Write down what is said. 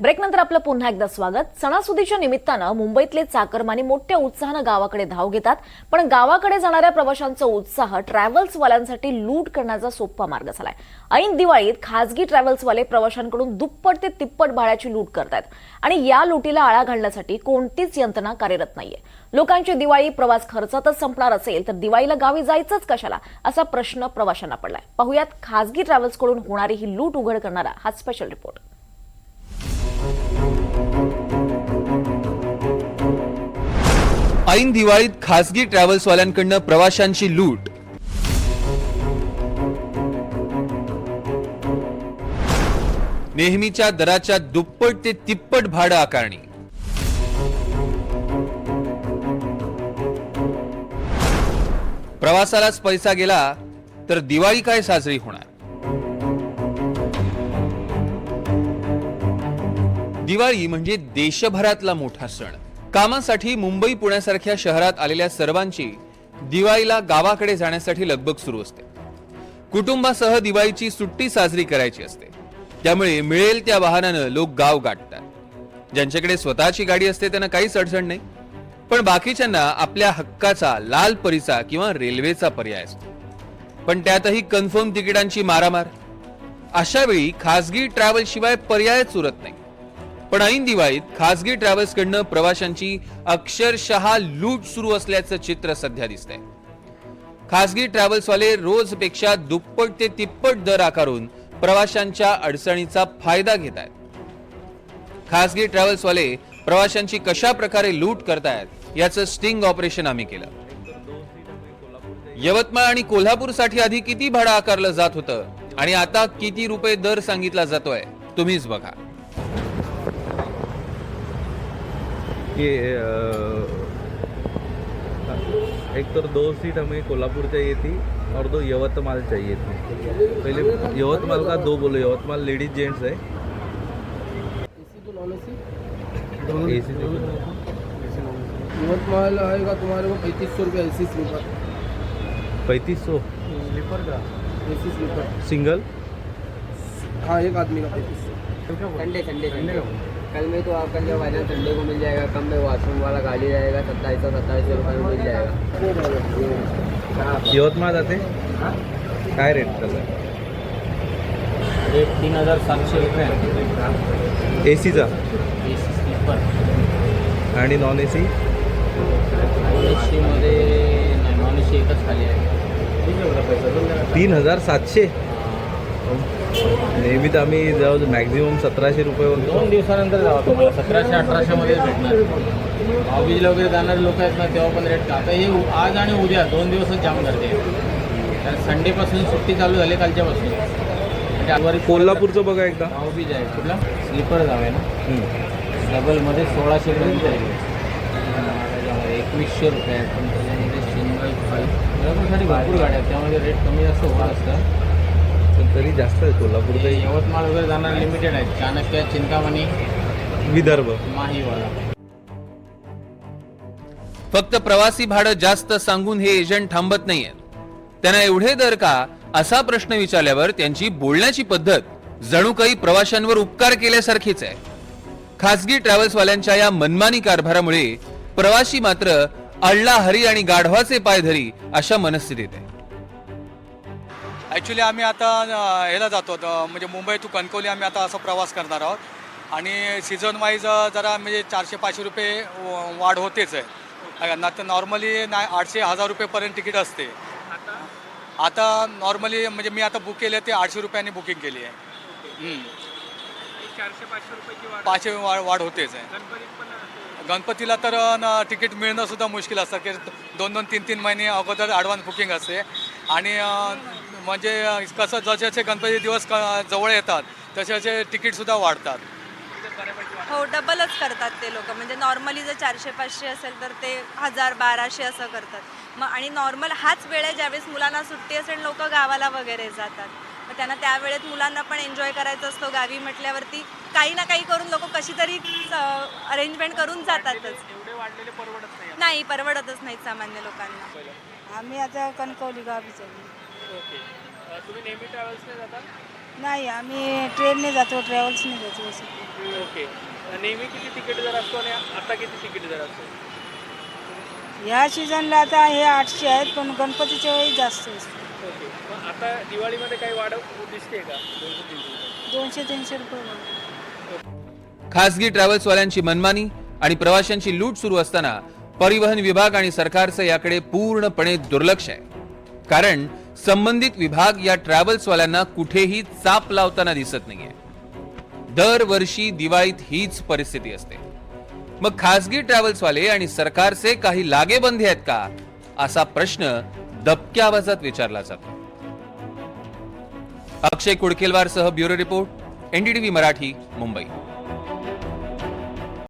ब्रेकनंतर आपलं पुन्हा एकदा स्वागत. सणासुदीच्या निमित्तानं मुंबईतले चाकरमानी मोठ्या उत्साहानं गावाकडे धाव घेतात. पण गावाकडे जाणाऱ्या प्रवाशांचा उत्साह ट्रॅव्हल्सवाल्यांसाठी लूट करण्याचा सोपा मार्ग झालाय. ऐन दिवाळीत खासगी ट्रॅव्हल्सवाले प्रवाशांकडून दुप्पट ते तिप्पट भाड्याची लूट करतायत. आणि या लुटीला आळा घालण्यासाठी कोणतीच यंत्रणा कार्यरत नाहीये. लोकांची दिवाळी प्रवास खर्चातच संपणार असेल तर दिवाळीला गावी जायचंच कशाला असा प्रश्न प्रवाशांना पडलाय. पाहुयात खासगी ट्रॅव्हल्सकडून होणारी ही लूट उघड करणारा हा स्पेशल रिपोर्ट ऐन दिवाळीत खासगी ट्रॅव्हल्सवाल्यांकडनं प्रवाशांची लूट. नेहमीच्या दराच्या दुप्पट ते तिप्पट भाडं आकारणी. प्रवासालाच पैसा गेला तर दिवाळी काय साजरी होणार? दिवाळी म्हणजे देशभरातला मोठा सण. कामासाठी मुंबई पुण्यासारख्या शहरात आलेल्या सर्वांची दिवाळीला गावाकडे जाण्यासाठी लगबग सुरू असते. कुटुंबासह दिवाळीची सुट्टी साजरी करायची असते. त्यामुळे मिळेल त्या वाहनानं लोक गाव गाठतात. ज्यांच्याकडे स्वतःची गाडी असते त्यांना काहीच अडचण नाही. पण बाकीच्यांना आपल्या हक्काचा लाल परीचा किंवा रेल्वेचा पर्याय असतो. पण त्यातही कन्फर्म तिकिटांची मारामार. अशा वेळी खासगी ट्रॅव्हल शिवाय पर्यायच उरत नाही. पण ऐन दिवाळीत खासगी ट्रॅव्हल्स कडनं प्रवाशांची अक्षरशः लूट सुरू असल्याचं चित्र सध्या दिसतंय. खासगी ट्रॅव्हल्सवाले रोजपेक्षा दुप्पट ते तिप्पट दर आकारून प्रवाशांच्या अडचणीचा फायदा घेत आहेत खासगी ट्रॅव्हल्सवाले प्रवाशांची कशा प्रकारे लूट करतायत याचं स्टिंग ऑपरेशन आम्ही केलं. यवतमाळ आणि कोल्हापूरसाठी आधी किती भाडं आकारलं जात होतं आणि आता किती रुपये दर सांगितला जातोय तुम्हीच बघा. ये एक तर दो सीट हमें कोल्हापुर चाहिए थी और दो यवतमाल चाहिए थी। पहले यवतमाल का दो बोलो यवतमाल लेडीज़ जेंट्स है। ए सी यवतमाल आएगा तुम्हारे को पैंतीस सौ रुपया ए सी स्लीपर। पैंतीस सौ? स्लीपर का? A C sleeper. सिंगल? हाँ एक आदमी का पैंतीस सौ। संडे संडे संडे कल में तो आपका जो फाइनल संडे को मिल जाएगा कम में वॉशरूम वाला गाड़ी रहेगा सत्ताईस सौ सत्ताईस सौ रुपये में मिल जाएगा। यवतमाळ जाते? काय रेट त्याचा एक तीन हजार सातशे रुपये. ए सीचा ए सी स्लीपर आणि non A C non A सीमध्ये नॉन ए सी एकच खाली आहे. तीन हजार सातशे? नेहमी तर आम्ही जवळ मॅक्झिमम सतराशे रुपये दोन दिवसानंतर जावा तुम्हाला सतराशे अठराशेमध्येच भेटणार. भाऊबीजला वगैरे जाणारे लोक आहेत ना तेव्हा पण रेट का? आता हे आज आणि उद्या दोन दिवसच जाम करते. कारण संडेपासून सुट्टी चालू झाली कालच्यापासून म्हणजे कोल्हापूरचं बघा एकदा. भाऊबीज आहे. कुठला? स्लीपर जावे ना. डबलमध्ये सोळाशे पर्यंत जाईल त्याच्यामध्ये एकवीसशे रुपये आहेत पण त्याच्यामध्ये सिंगल फाईव्ह भरपूर गाड्या आहेत. त्यामध्ये रेट कमी जास्त होत असतं. पण तरी जास्त आहे ते कोल्हापूरचं यवतमाळ वगैरे जाणार लिमिटेड आहेत. चाणक्य चिंतामणी विदर्भ. माहीवाला फक्त प्रवासी भाडं जास्त सांगून हे एजंट थांबत नाहीयेत. त्यांना एवढे दर का? असा प्रश्न विचारल्यावर त्यांची बोलण्याची पद्धत जणू काही प्रवाशांवर उपकार केल्यासारखीच आहे. खासगी ट्रॅव्हल्सवाल्यांच्या या मनमानी कारभारामुळे प्रवासी मात्र अल्ला हरी आणि गाढवाचे पाय धरी अशा मनस्थितीत आहे. ॲक्च्युली आम्ही आता ह्याला जातो म्हणजे मुंबई टू कणकवली आम्ही आता असा प्रवास करणार आहोत. आणि सीझन वाईज जरा म्हणजे चारशे पाचशे रुपये वाढ होतेच आहे. ना तर नॉर्मली नाही आठशे हजार रुपयेपर्यंत तिकीट असते. आता नॉर्मली म्हणजे मी आता बुक केले ते आठशे रुपयांनी बुकिंग केली आहे. पाचशे वाढ वाढ होतेच आहे. गणपतीला तर न तिकीट मिळणं सुद्धा मुश्किल असतं की दोन दोन तीन तीन महिने अगोदर ॲडव्हान्स बुकिंग असते. आणि म्हणजे कसं जसे गणपती दिवस क- जवळ येतात तसे तसे तिकीटसुद्धा वाढतात. हो डबलच करतात ते लोक. म्हणजे नॉर्मली जर चारशे पाचशे असेल तर ते हजार बाराशे असं करतात. मग आणि नॉर्मल हाच वेळ आहे ज्यावेळेस मुलांना सुट्टी असेल लोक गावाला वगैरे जातात. मग त्यांना त्या वेळेत मुलांना पण एन्जॉय करायचा असतो. गावी म्हटल्यावरती काही ना काही करून लोक कशी तरी अरेंजमेंट करून जातातच. नाही परवडतच नाही सामान्य लोकांना. आम्ही आता कणकवली गावी चालली तुम्ही नेहमी ट्रॅव्हल्सने जाता? नाही आम्ही ट्रेनने जातो ट्रॅव्हल्सने जातो असं. ओके. नेहमी किती तिकीट दर असतो आणि आता किती तिकीट दर असतो? ह्या सीझनला आता हे आठशे आहेत पण गणपतीच्या वेळी जास्त असतं. ओके. मग आता दिवाळीमध्ये काही वाढ दिसते का? दोनशे तीनशे दोनशे तीनशे रुपये वाढ. खासगी ट्रॅव्हल्सवाल्यांची मनमानी आणि प्रवाशांची लूट सुरू असताना परिवहन विभाग आणि सरकारचं याकडे पूर्णपणे दुर्लक्ष आहे. कारण संबंधित विभाग या ट्रॅव्हल्सवाल्यांना कुठेही चाप लावताना दिसत नाहीये. दरवर्षी दिवाळीत हीच परिस्थिती असते. मग खासगी ट्रॅव्हल्सवाले आणि सरकारचे काही लागेबंधी आहेत का? असा प्रश्न दबक्या आवाजात विचारला जातो. अक्षय कुडकेलवार सह bureau report NDTV Marathi Mumbai.